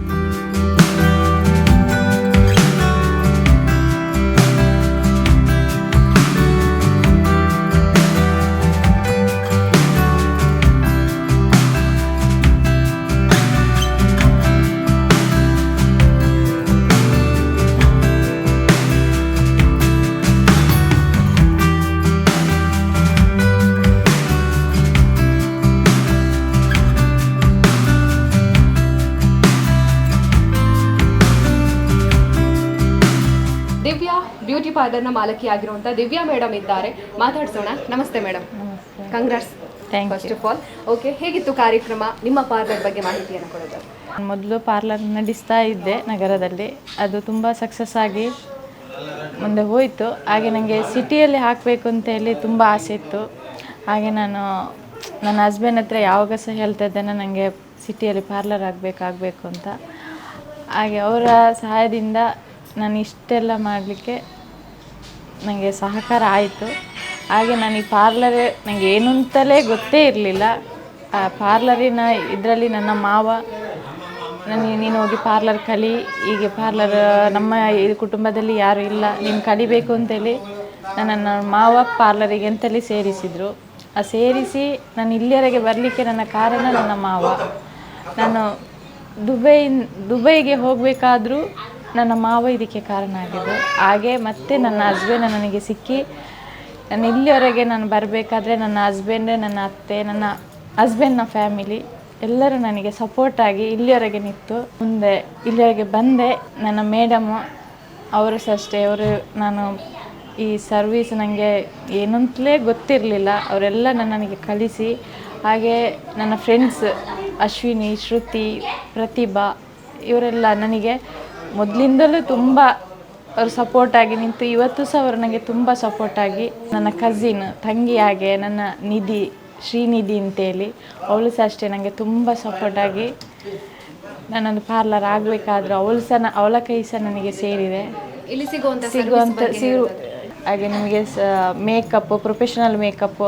ಬ್ಯೂಟಿ ಪಾರ್ಲರ್ನ ಮಾಲಕಿಯಾಗಿರುವಂತಹ ದಿವ್ಯಾ ಮೇಡಮ್ ಇದ್ದಾರೆ. ಮಾತಾಡ್ಸೋಣ. ನಮಸ್ತೆ madam congrats first of all okay ಹೇಗಿತ್ತು ಕಾರ್ಯಕ್ರಮ? ನಿಮ್ಮ ಪಾರ್ಲರ್ ಬಗ್ಗೆ ಮಾಹಿತಿಯನ್ನು ಕೊಡೋದು. ಮೊದಲು ಪಾರ್ಲರ್ ನಡೆಸ್ತಾ ಇದ್ದೆ ನಗರದಲ್ಲಿ. ಅದು ತುಂಬ ಸಕ್ಸಸ್ ಆಗಿ ಮುಂದೆ ಹೋಯಿತು. ಹಾಗೆ ನನಗೆ ಸಿಟಿಯಲ್ಲಿ ಹಾಕಬೇಕು ಅಂತ ಹೇಳಿ ತುಂಬ ಆಸೆ ಇತ್ತು. ಹಾಗೆ ನಾನು ನನ್ನ ಹಸ್ಬೆಂಡ್ ಹತ್ರ ಯಾವಾಗ ಸಹ ಹೇಳ್ತಾ ಇದ್ದೇನೆ ನನಗೆ ಸಿಟಿಯಲ್ಲಿ ಪಾರ್ಲರ್ ಆಗಬೇಕಾಗಬೇಕು ಅಂತ. ಹಾಗೆ ಅವರ ಸಹಾಯದಿಂದ ನಾನು ಇಷ್ಟೆಲ್ಲ ಮಾಡಲಿಕ್ಕೆ ನನಗೆ ಸಹಕಾರ ಆಯಿತು. ಹಾಗೆ ನಾನು ಈ ಪಾರ್ಲರ್ ನನಗೆ ಏನು ಅಂತಲೇ ಗೊತ್ತೇ ಇರಲಿಲ್ಲ. ಆ ಪಾರ್ಲರಿನ ಇದರಲ್ಲಿ ನನ್ನ ಮಾವ, ನನಗೆ ನೀನು ಹೋಗಿ ಪಾರ್ಲರ್ ಕಲಿ, ಹೀಗೆ ಪಾರ್ಲರ್ ನಮ್ಮ ಈ ಕುಟುಂಬದಲ್ಲಿ ಯಾರು ಇಲ್ಲ, ನೀನು ಕಲಿಬೇಕು ಅಂತೇಳಿ ನನ್ನನ್ನು ಮಾವ ಪಾರ್ಲರಿಗೆ ಅಂತೇಳಿ ಸೇರಿಸಿದರು. ಆ ಸೇರಿಸಿ ನಾನು ಇಲ್ಲಿಯವರೆಗೆ ಬರಲಿಕ್ಕೆ ನನ್ನ ಕಾರಣ ನನ್ನ ಮಾವ. ನಾನು ದುಬೈ ದುಬೈಗೆ ಹೋಗಬೇಕಾದ್ರೂ ನನ್ನ ಮಾವ ಇದಕ್ಕೆ ಕಾರಣ ಆಗಿದ್ದು. ಹಾಗೆ ಮತ್ತೆ ನನ್ನ ಹಸ್ಬೆಂಡ್ ನನಗೆ ಸಿಕ್ಕಿ, ನಾನು ಇಲ್ಲಿವರೆಗೆ ನಾನು ಬರಬೇಕಾದ್ರೆ ನನ್ನ ಹಸ್ಬೆಂಡ್ ನನ್ನ ಅತ್ತೆ, ನನ್ನ ಹಸ್ಬೆಂಡ್ನ ಫ್ಯಾಮಿಲಿ ಎಲ್ಲರೂ ನನಗೆ ಸಪೋರ್ಟ್ ಆಗಿ ಇಲ್ಲಿವರೆಗೆ ನಿಂತು, ಮುಂದೆ ಇಲ್ಲಿವರೆಗೆ ಬಂದೆ. ನನ್ನ ಮೇಡಮು ಅವರು ಸಹ ಅಷ್ಟೇ ಅವರು ನಾನು ಈ ಸರ್ವೀಸ್ ನನಗೆ ಏನಂತಲೇ ಗೊತ್ತಿರಲಿಲ್ಲ. ಅವರೆಲ್ಲ ನನ್ನನಿಗೆ ಕಲಿಸಿ ಹಾಗೆ ನನ್ನ ಫ್ರೆಂಡ್ಸ್ ಅಶ್ವಿನಿ, ಶ್ರುತಿ, ಪ್ರತಿಭಾ, ಇವರೆಲ್ಲ ನನಗೆ ಮೊದಲಿಂದಲೂ ತುಂಬ ಅವರು ಸಪೋರ್ಟಾಗಿ ನಿಂತು ಇವತ್ತು ಸಹ ಅವರು ನನಗೆ ತುಂಬ ಸಪೋರ್ಟಾಗಿ ನನ್ನ ಕಸಿನ್ ತಂಗಿ ಹಾಗೆ ನನ್ನ ನಿಧಿ ಶ್ರೀನಿಧಿ ಅಂತೇಳಿ ಅವಳು ಸಹ ಅಷ್ಟೇ ನನಗೆ ತುಂಬ ಸಪೋರ್ಟಾಗಿ ನಾನೊಂದು ಪಾರ್ಲರ್ ಆಗಬೇಕಾದ್ರೂ ಅವಳು ಸಹ ಅವಳ ಕೈ ಸಹ ನನಗೆ ಸೇರಿದೆ. ಇಲ್ಲಿ ಸಿಗುವಂಥ ಸಿಗುವಂಥ ಸಿಗು ಹಾಗೆ ನಿಮಗೆ ಸ ಮೇಕಪ್ ಪ್ರೊಫೆಷನಲ್ ಮೇಕಪ್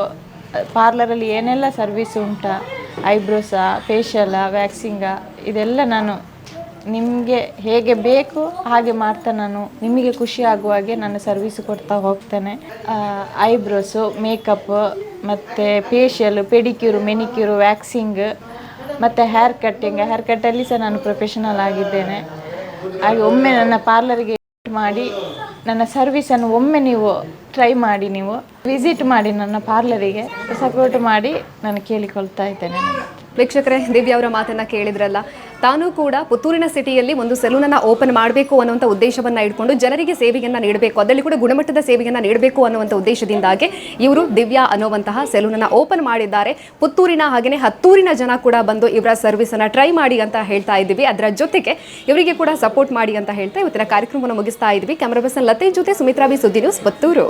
ಪಾರ್ಲರಲ್ಲಿ ಏನೆಲ್ಲ ಸರ್ವಿಸ್ ಉಂಟಾ? ಐಬ್ರೋಸಾ ಫೇಶಿಯಲ ವ್ಯಾಕ್ಸಿಂಗ ಇದೆಲ್ಲ ನಾನು ನಿಮಗೆ ಹೇಗೆ ಬೇಕು ಹಾಗೆ ಮಾಡ್ತಾ ನಾನು ನಿಮಗೆ ಖುಷಿ ಆಗುವ ಹಾಗೆ ನಾನು ಸರ್ವಿಸ್ ಕೊಡ್ತಾ ಹೋಗ್ತೇನೆ. ಐಬ್ರೋಸು ಮೇಕಪ್ ಮತ್ತು ಫೇಶಿಯಲ್ ಪೆಡಿಕ್ಯೂರು ಮೆನಿಕ್ಯೂರು ವ್ಯಾಕ್ಸಿಂಗ್ ಮತ್ತು ಹೇರ್ ಕಟ್ಟಿಂಗ್ ಹೇರ್ ಕಟ್ಟಲ್ಲಿ ಸಹ ನಾನು ಪ್ರೊಫೆಷನಲ್ ಆಗಿದ್ದೇನೆ. ಹಾಗೆ ಒಮ್ಮೆ ನನ್ನ ಪಾರ್ಲರ್ಗೆ ಮಾಡಿ ನನ್ನ ಸರ್ವಿಸನ್ನು ಒಮ್ಮೆ ನೀವು ಟ್ರೈ ಮಾಡಿ ನೀವು. ವಿಸಿಟ್ ಮಾಡಿ ನನ್ನ ಪಾರ್ಲರಿಗೆ ಸಪೋರ್ಟ್ ಮಾಡಿ ನಾನು ಕೇಳಿಕೊಳ್ತಾ ಇದ್ದೇನೆ ವೀಕ್ಷಕರೇ, ದಿವ್ಯ ಅವರ ಮಾತನ್ನ ಕೇಳಿದ್ರಲ್ಲ, ತಾನು ಕೂಡ ಪುತ್ತೂರಿನ ಸಿಟಿಯಲ್ಲಿ ಒಂದು ಸಲೂನನ್ನು ಓಪನ್ ಮಾಡಬೇಕು ಅನ್ನುವಂಥ ಉದ್ದೇಶವನ್ನ ಇಟ್ಕೊಂಡು ಜನರಿಗೆ ಸೇವೆಯನ್ನ ನೀಡಬೇಕು, ಅದರಲ್ಲಿ ಕೂಡ ಗುಣಮಟ್ಟದ ಸೇವೆಯನ್ನ ನೀಡಬೇಕು ಅನ್ನುವಂಥ ಉದ್ದೇಶದಿಂದಾಗಿ ಇವರು ದಿವ್ಯಾ ಅನ್ನುವಂತಹ ಸೆಲೂನನ್ನ ಓಪನ್ ಮಾಡಿದ್ದಾರೆ. ಪುತ್ತೂರಿನ ಹಾಗೆಯೇ ಹತ್ತೂರಿನ ಜನ ಕೂಡ ಬಂದು ಇವರ ಸರ್ವಿಸ್ ಅನ್ನ ಟ್ರೈ ಮಾಡಿ ಅಂತ ಹೇಳ್ತಾ ಇದ್ದೀವಿ. ಅದರ ಜೊತೆಗೆ ಇವರಿಗೆ ಕೂಡ ಸಪೋರ್ಟ್ ಮಾಡಿ ಅಂತ ಹೇಳ್ತಾ ಇವತ್ತಿನ ಕಾರ್ಯಕ್ರಮವನ್ನು ಮುಗಿಸ್ತಾ ಇದ್ವಿ ಕ್ಯಾಮರಾ ಪರ್ಸನ್ ಲತೆ ಜೊತೆ ಸುಮಿತ್ರಾ ಬಿ ಸುದ್ದಿ ನ್ಯೂಸ್ ಪುತ್ತೂರು.